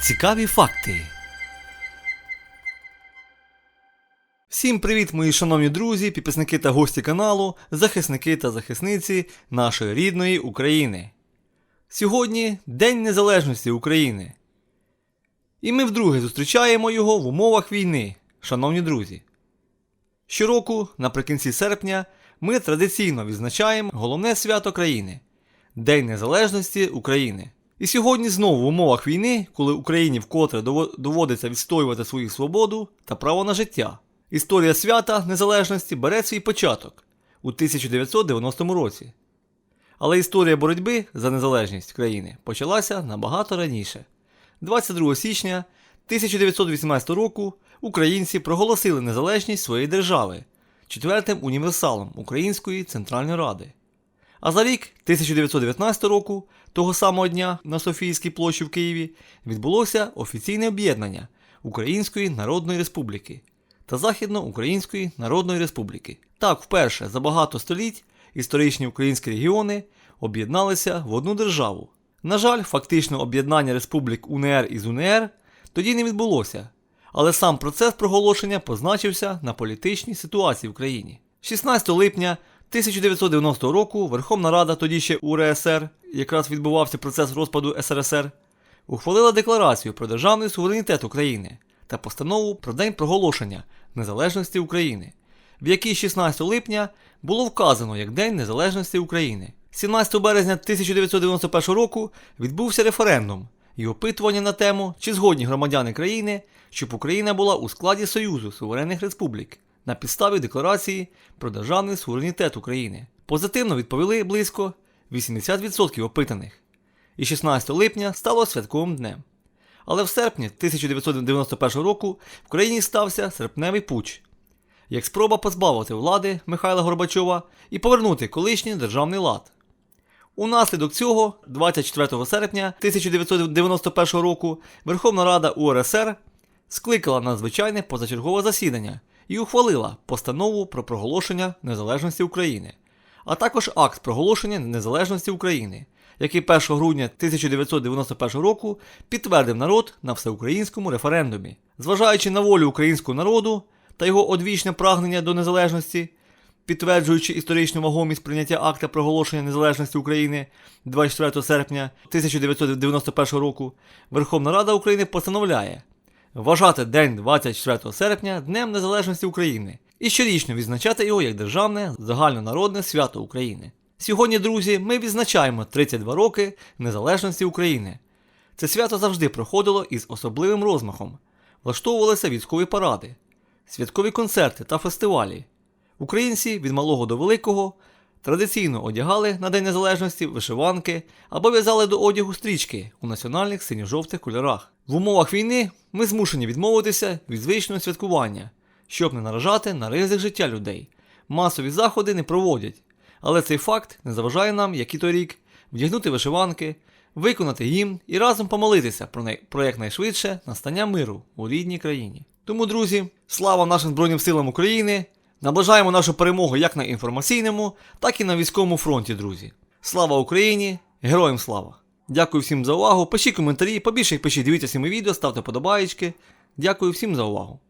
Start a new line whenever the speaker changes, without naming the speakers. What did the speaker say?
Цікаві факти. Всім привіт, мої шановні друзі, підписники та гості каналу, захисники та захисниці нашої рідної України. Сьогодні День Незалежності України. І ми вдруге зустрічаємо його в умовах війни, шановні друзі. Щороку, наприкінці серпня, ми традиційно відзначаємо головне свято країни День Незалежності України. І сьогодні знову в умовах війни, коли Україні вкотре доводиться відстоювати свою свободу та право на життя. Історія свята Незалежності бере свій початок у 1990 році. Але історія боротьби за незалежність країни почалася набагато раніше. 22 січня 1918 року українці проголосили незалежність своєї держави четвертим універсалом Української Центральної Ради. А за рік 1919 року, того самого дня на Софійській площі в Києві, відбулося офіційне об'єднання Української Народної Республіки та Західноукраїнської Народної Республіки. Так, вперше за багато століть історичні українські регіони об'єдналися в одну державу. На жаль, фактично об'єднання республік УНР із УНР тоді не відбулося, але сам процес проголошення позначився на політичній ситуації в країні. 16 липня 1990 року Верховна Рада, тоді ще УРСР, якраз відбувався процес розпаду СРСР, ухвалила декларацію про державний суверенітет України та постанову про День проголошення незалежності України, в якій 16 липня було вказано як День Незалежності України. 17 березня 1991 року відбувся референдум і опитування на тему, чи згодні громадяни країни, щоб Україна була у складі Союзу суверенних республік на підставі декларації про державний суверенітет України. Позитивно відповіли близько 80% опитаних. І 16 липня стало святковим днем. Але в серпні 1991 року в країні стався серпневий путч, як спроба позбавити влади Михайла Горбачова і повернути колишній державний лад. Унаслідок цього, 24 серпня 1991 року, Верховна Рада УРСР скликала надзвичайне позачергове засідання і ухвалила постанову про проголошення незалежності України, а також акт проголошення незалежності України, який 1 грудня 1991 року підтвердив народ на всеукраїнському референдумі. Зважаючи на волю українського народу та його одвічне прагнення до незалежності, підтверджуючи історичну вагомість прийняття акта проголошення незалежності України 24 серпня 1991 року, Верховна Рада України постановляє вважати День 24 серпня Днем Незалежності України і щорічно відзначати його як державне загальнонародне свято України. Сьогодні, друзі, ми відзначаємо 32 роки незалежності України. Це свято завжди проходило із особливим розмахом. Влаштовувалися військові паради, святкові концерти та фестивалі. Українці від малого до великого традиційно одягали на День Незалежності вишиванки або в'язали до одягу стрічки у національних синьо-жовтих кольорах. В умовах війни ми змушені відмовитися від звичного святкування, щоб не наражати на ризик життя людей. Масові заходи не проводять, але цей факт не заважає нам, як і торік, вдягнути вишиванки, виконати гімн і разом помолитися про, не... про якнайшвидше настання миру у рідній країні. Тому, друзі, слава нашим Збройним силам України! Наближаємо нашу перемогу як на інформаційному, так і на військовому фронті, друзі. Слава Україні! Героям слава! Дякую всім за увагу. Пишіть коментарі, побільше їх пишіть, дивіться мої відео, ставте подобаєчки. Дякую всім за увагу.